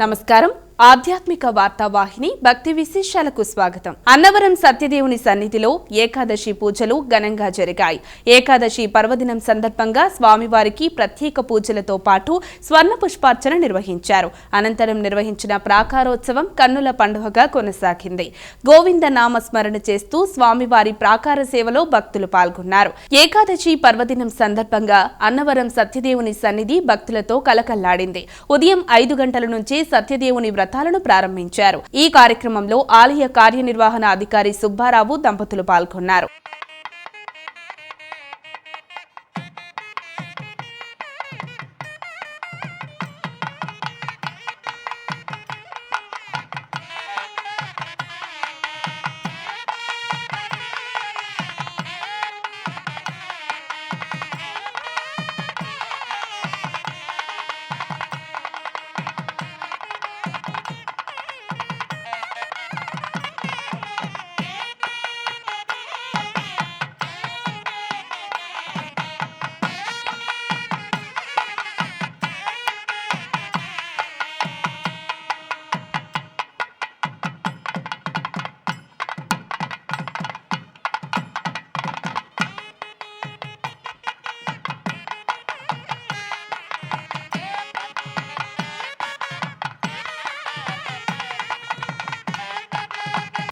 నమస్కారం. ఆధ్యాత్మిక వార్తావాహిని భక్తి విశేషాలకు స్వాగతం. అన్నవరం సత్యదేవుని సన్నిధిలో ఏకాదశి పూజలు ఘనంగా జరిగాయి. ఏకాదశి పర్వదినం సందర్భంగా స్వామివారికి ప్రత్యేక పూజలతో పాటు స్వర్ణ పుష్పార్చన నిర్వహించారు. అనంతరం నిర్వహించిన ప్రాకారోత్సవం కన్నుల పండుగగా కొనసాగింది. గోవింద నామ స్మరణ చేస్తూ స్వామివారి ప్రాకార సేవలో భక్తులు పాల్గొన్నారు. ఏకాదశి పర్వదినం సందర్భంగా అన్నవరం సత్యదేవుని సన్నిధి భక్తులతో కలకల్లాడింది. ఉదయం ఐదు గంటల నుంచి సత్యదేవుని వ్రతాలను ప్రారంభించారు. ఈ కార్యక్రమంలో ఆలయ కార్యనిర్వహణ అధికారి సుబ్బారావు దంపతులు పాల్గొన్నారు.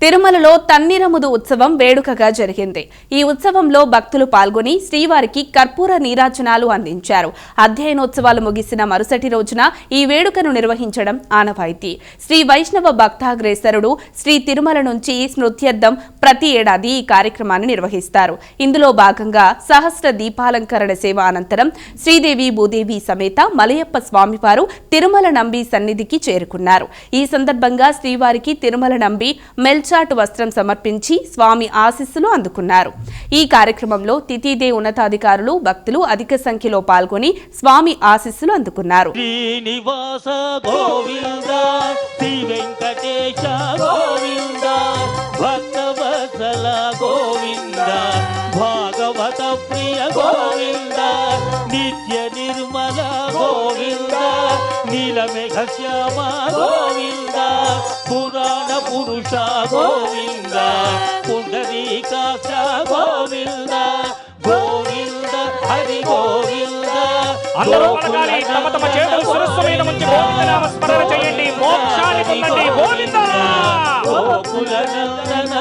తిరుమలలో తన్నీరముదు ఉత్సవం వేడుకగా జరిగింది. ఈ ఉత్సవంలో భక్తులు పాల్గొని శ్రీవారికి కర్పూర నీరాజనాలు అందించారు. అధ్యయనోత్సవాలు ముగిసిన మరుసటి రోజున ఈ వేడుకను నిర్వహించడం ఆనవాయితీ. శ్రీ వైష్ణవ భక్తాగ్రేసరుడు శ్రీ తిరుమల నుంచి స్మృత్యర్థం ప్రతి ఏడాది ఈ కార్యక్రమాన్ని నిర్వహిస్తారు. ఇందులో భాగంగా సహస్ర దీపాలంకరణ సేవ అనంతరం శ్రీదేవి భూదేవి సమేత మలయప్ప స్వామివారు తిరుమల నంబి సన్నిధికి చేరుకున్నారు. ఈ సందర్భంగా శ్రీవారికి తిరుమల నంబి పల్చాటు వస్త్రం సమర్పించి స్వామి ఆశీస్సులు అందుకున్నారు. ఈ కార్యక్రమంలో తితిదే ఉన్నతాధికారులు భక్తులు అధిక సంఖ్యలో పాల్గొని స్వామి ఆశీస్సులు అందుకున్నారు. శ్రీనివాస గోవింద శ్రీ వెంకటేశ గోవింద భక్తవత్సల గోవింద భాగవత ప్రియ గోవింద నిత్య నిర్మల గోవింద నీలమేఘ శ్యామ గోవింద. పురాణ పురుష గోవింద పుండరీకాక్ష గోవింద గోవింద హరి గోవింద అందరూ పలకాలి తమ తమ చేతులు గోవిందనామ స్మరణ చేయండి. మోక్షాన్ని పొందండి. గోవింద! గోకుల నందన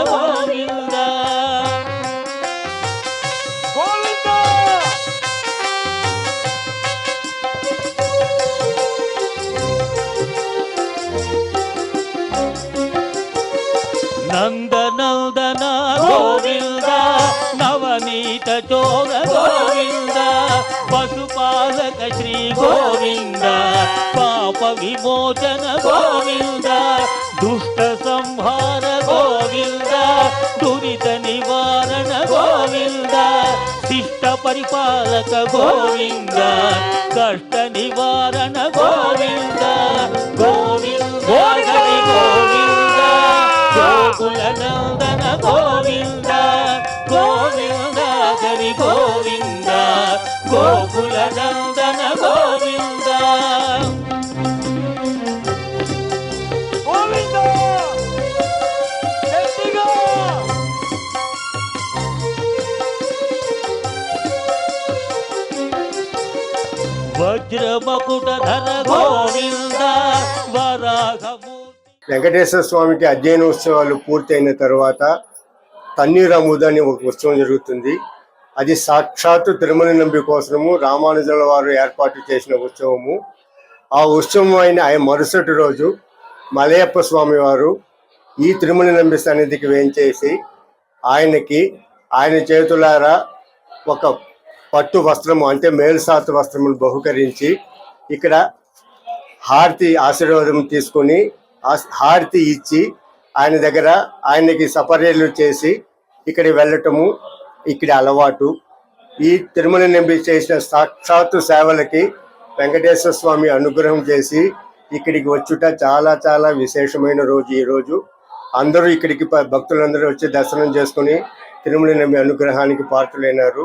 చోగ గోవింద పశుపాలక శ్రీ గోవింద పాప విమోచన గోవింద దుష్ట సంహార గోవింద దురిత నివారణ గోవింద శిష్ట పరిపాలక గోవింద కష్ట నివారణ గోవింద గోవింద గోవింద గోకులనంద గోకుల నందన గోవింద. గోవింద! గట్టిగా! వజ్రమకుట ధర గోవింద. వరాహమూర్తి. వెంకటేశ్వర స్వామికి అధ్యయనోత్సవాలు పూర్తయిన తర్వాత తన్నీరముద అని ఒక ఉత్సవం జరుగుతుంది. అది సాక్షాత్తు తిరుమల నంబి కోసము రామానుజుల వారు ఏర్పాటు చేసిన ఉత్సవము. ఆ ఉత్సవం అయిన ఆయన మరుసటి రోజు మలయప్ప స్వామి వారు ఈ తిరుమల నంబి సన్నిధికి వేంచేసి ఆయనకి ఆయన చేతులారా ఒక పట్టు వస్త్రము అంటే మేల్సాతు వస్త్రమును బహుకరించి ఇక్కడ హారతి ఆశీర్వాదం తీసుకొని ఆ- హారతి ఇచ్చి ఆయన దగ్గర ఆయనకి సపర్యలు చేసి ఇక్కడ వెళ్ళటము ఇక్కడ అలవాటు. ఈ తిరుమల నెంబి చేసిన సాక్షాత్తు సేవలకి వెంకటేశ్వర స్వామి అనుగ్రహం చేసి ఇక్కడికి వచ్చుట చాలా చాలా విశేషమైన రోజు ఈ రోజు. అందరూ ఇక్కడికి భక్తులందరూ వచ్చి దర్శనం చేసుకుని తిరుమల నెంబి అనుగ్రహానికి పాత్రులైనారు.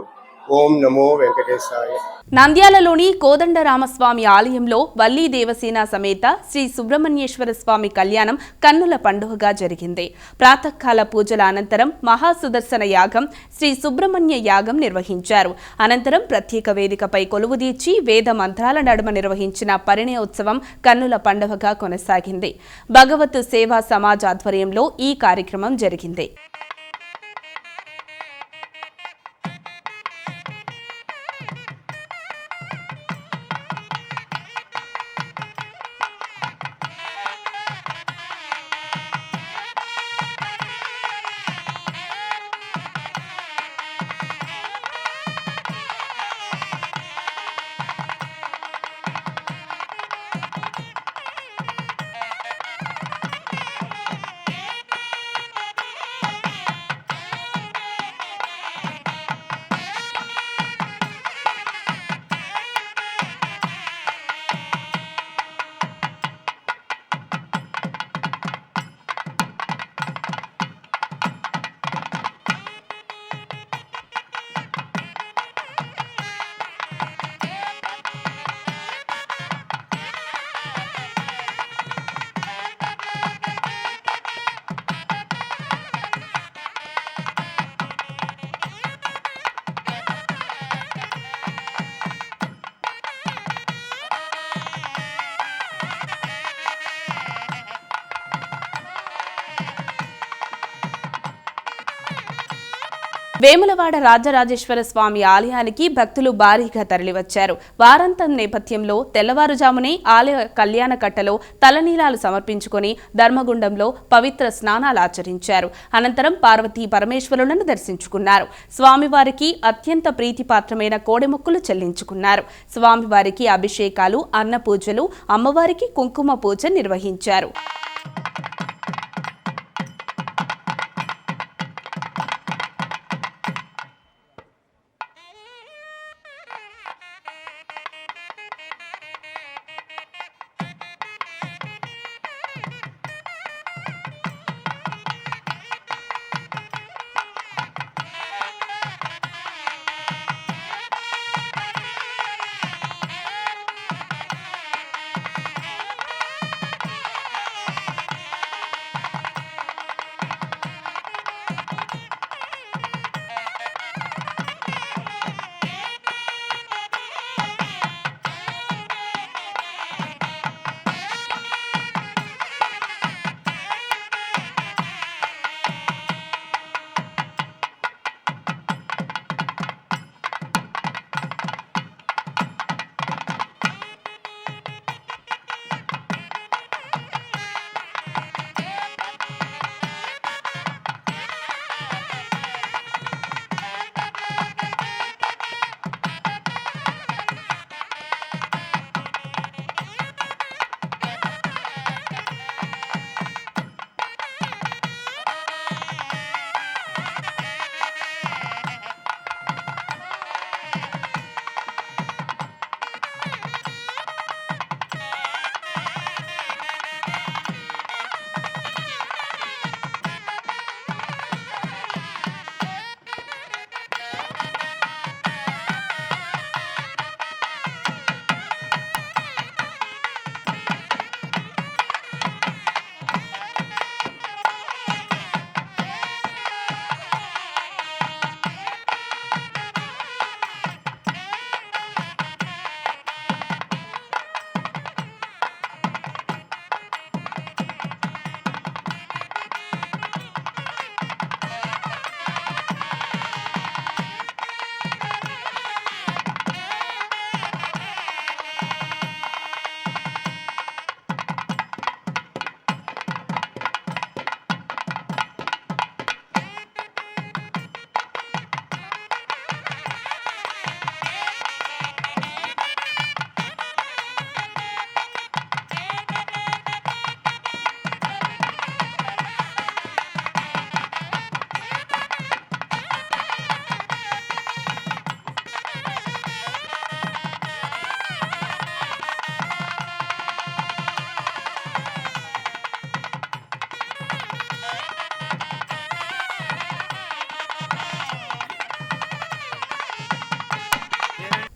ఓం నమో వెంకటేశాయ. నంద్యాలలోని కోదండరామస్వామి ఆలయంలో వల్లీ దేవసేన సమేత శ్రీ సుబ్రహ్మణ్యేశ్వర స్వామి కళ్యాణం కన్నుల పండుగగా జరిగింది. ప్రాతకాల పూజల అనంతరం మహాసుదర్శన యాగం శ్రీ సుబ్రహ్మణ్య యాగం నిర్వహించారు. అనంతరం ప్రత్యేక వేదికపై కొలువుదీర్చి వేద మంత్రాల నడుమ నిర్వహించిన పరిణయోత్సవం కన్నుల పండుగగా కొనసాగింది. భగవత్ సేవా సమాజ్ ఆధ్వర్యంలో ఈ కార్యక్రమం జరిగింది. వేములవాడ రాజరాజేశ్వర స్వామి ఆలయానికి భక్తులు భారీగా తరలివచ్చారు. వారాంతం నేపథ్యంలో తెల్లవారుజామునే ఆలయ కళ్యాణ కట్టలో తలనీలాలు సమర్పించుకొని ధర్మగుండంలో పవిత్ర స్నానాలు ఆచరించారు. అనంతరం పార్వతీ పరమేశ్వరులను దర్శించుకున్నారు. స్వామివారికి అత్యంత ప్రీతిపాత్రమైన కోడెముక్కులు చెల్లించుకున్నారు. స్వామివారికి అభిషేకాలు అన్న పూజలు అమ్మవారికి కుంకుమ పూజ నిర్వహించారు.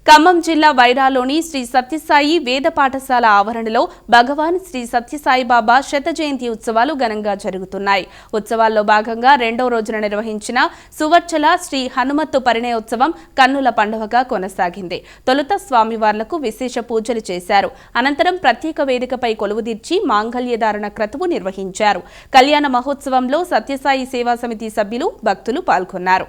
ఖమ్మం జిల్లా వైరాలోని శ్రీ సత్యసాయి వేద పాఠశాల ఆవరణలో భగవాన్ శ్రీ సత్యసాయి బాబా శత జయంతి ఉత్సవాలు ఘనంగా జరుగుతున్నాయి. ఉత్సవాల్లో భాగంగా రెండో రోజున నిర్వహించిన సువర్చల శ్రీ హనుమత్తు పరిణయోత్సవం కన్నుల పండుగగా కొనసాగింది. తొలుత స్వామివార్లకు విశేష పూజలు చేశారు. అనంతరం ప్రత్యేక వేదికపై కొలువుదీర్చి మాంగళ్యధారణ క్రతువు నిర్వహించారు. కళ్యాణ మహోత్సవంలో సత్యసాయి సేవా సమితి సభ్యులు భక్తులు పాల్గొన్నారు.